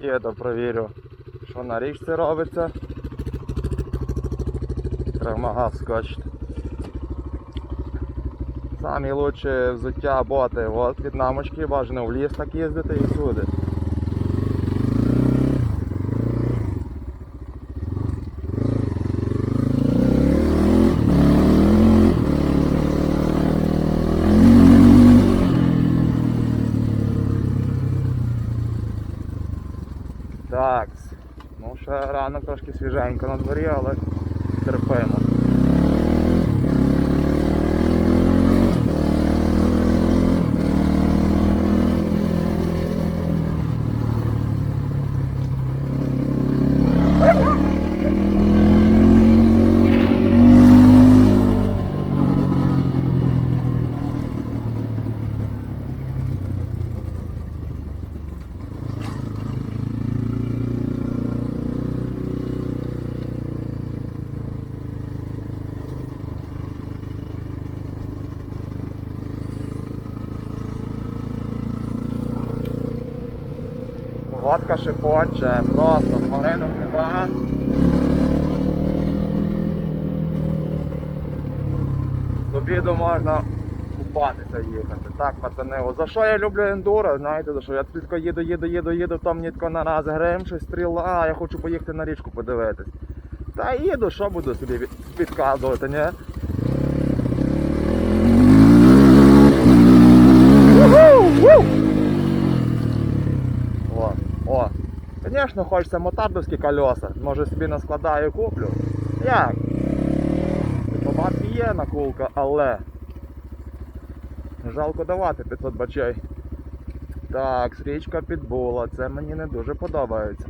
І це провірю, що на річці робиться. Травмагав скочить. Самі лучші взуття боти. От від намочки бажано в ліс так їздити і всюди. Так. Ну, ще рано трошки свіженько на дворі, але терпимо. Водка шипоче, просто хмаринок нема. З обіду можна купатися їхати. Так, пацани, о, за що я люблю ендуро, знаєте, за що я тільки їду, їду, їду, їду, там мені тако на раз грим, стріла, а я хочу поїхати на річку подивитись. Та їду, що буду собі підказувати, ні? Уху! Ву! О, о. Звісно, хочеться мотардовські колеса. Може собі наскладаю куплю. Як? По бабці є накулка, але. Жалко давати 500 бачей. Так, стрічка підбула, це мені не дуже подобається.